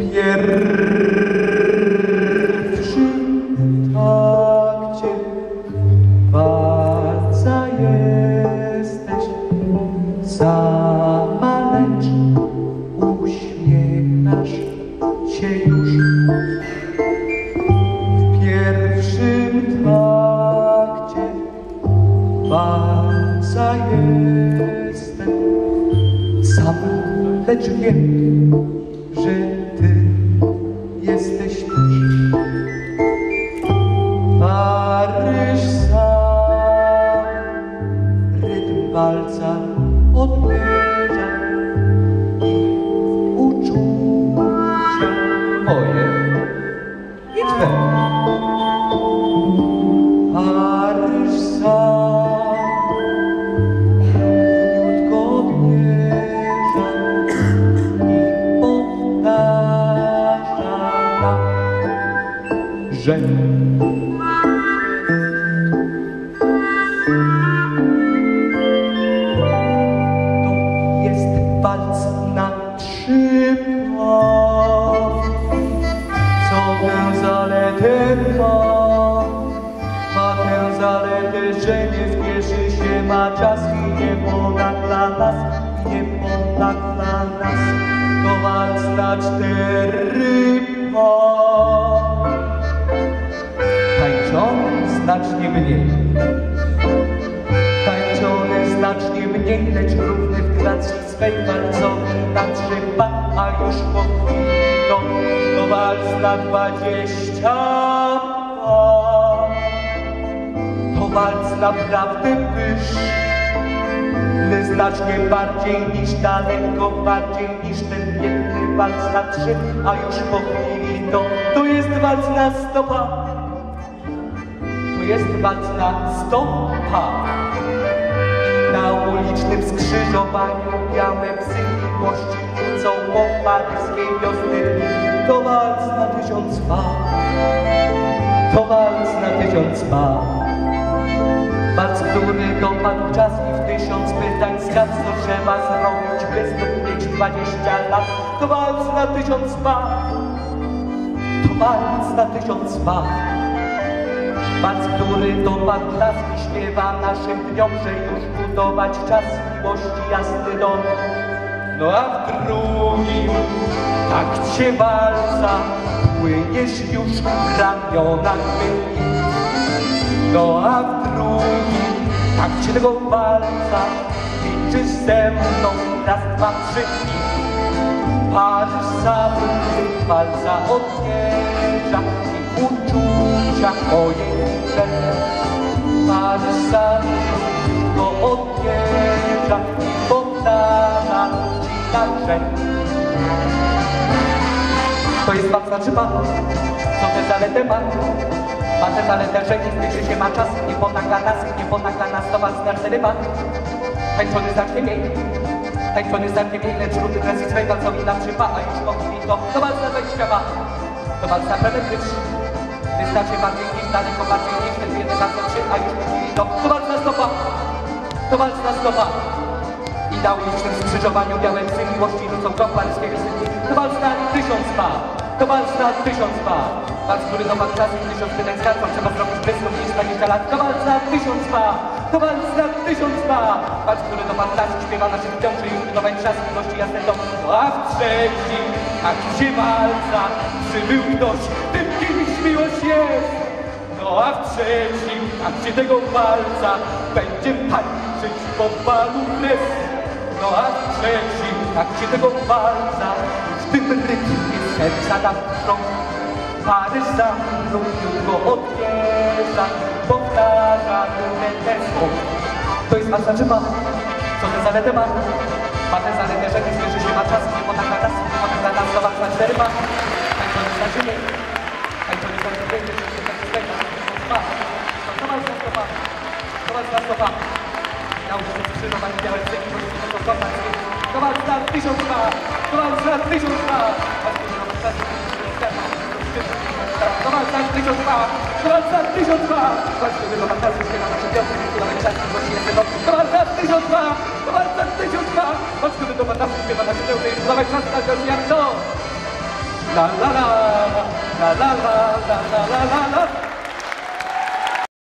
Pierre. Lecz wiem że ty jesteś tuż Paryż sam rytm walca odmierza i uczucia moje i twe. Ma czas i nie ponagla nas, nie ponagla nas. To walc na cztery pa. Tańczony znacznie mniej tańczone znacznie mniej, lecz równy w gracji swej walcowy na trzyma, a już po chwili to, to walc na dwadzieścia pa. Walc naprawdę pyszny, znacznie bardziej niż daleko bardziej niż ten piękny walc na trzy, a już po chwili to, to jest walc na stopa. To jest walc na stopa. Na ulicznym skrzyżowaniu białe psy miłości kłócą po paryskiej wiosny. To walc na tysiąc pa, to walc na tysiąc pa. Na tysiąc pa, to walc na tysiąc pa. Walc, który dopadł nas i śpiewa naszym dniom, że już budować czas miłości jasny dom. No a w drugim takcie walca płyniesz już w ramionach mych. No a w drugim takcie tego walca liczysz ze mną raz, dwa, trzy Paryż sam walca odjeżdża i uczucia we. Paryż sam go odjeżdża i powtarza ci także. To jest walca czy pan? Co te zaletę ma? Ma tę zaletę, że nie zbliży się ma czas, nie ponagla nas, nie ponagla nas, to walc na cztery ma. Tańczony znacznie mniej, tańczony znacznie mniej, lecz ruchy presji swej walcowi na trzy pa, a już po to, to walc na dwadzieścia ma. To walc na penetryczny, wystarczy bardziej niż daleko bardziej niż ten jeden na trzy, a już po to, to walc na stopa, to walc na stopa. I na ulicznym skrzyżowaniu białe psy miłości rzucą do paryskiej wysynki. To walc na tysiąc pa, to walc na tysiąc pa. Walc, który czas i tysiąc pytań zgadł, trzeba zrobić bystro niż 20 lat. To walc na tysiąc pa, to walc na tysiąc pa. Walc, który dopadł czas i śpiewa naszym dniom, że już budować czas miłości jasne dom. A w trzecim akcie walca przybył ktoś, tym kimś miłość jest. No a w trzecim akcie tego walca będzie tańczyć po balu kres. No a w trzecim akcie tego walca już w tym rytmie serca nam drżą. Paryż sam równiutko odjeżdża, powtarza numerę swą. To jest wasza czyma, co tę zaletę ma? Ma tę zaletę, że nie zwierzy się ma czas, nie ponagla nas, nie ponagla nas, to walc na cztery ma. Tańczony znaczy nie, tańczony znaczy będzie, że się tak stoi, ma. To walc na stopa, to walc na stopa. Na ulicy skrzyżowanie białe psyki, bo się to kopać. To walc na tysiąc ma, to walc na tysiąc ma. A na to walc na tysiąc tysiąc dwa, dwa za tysiąc dwa. Chodźmy do fantazji, śpiewa nasze piątki, które czas, głosi jeszcze do dwa za tysiąc dwa, dwa za tysiąc dwa. Chodźmy do fantazji, śpiewa nasze piątki, które czas, głosi jak to. La la la, la la la, la la la la la.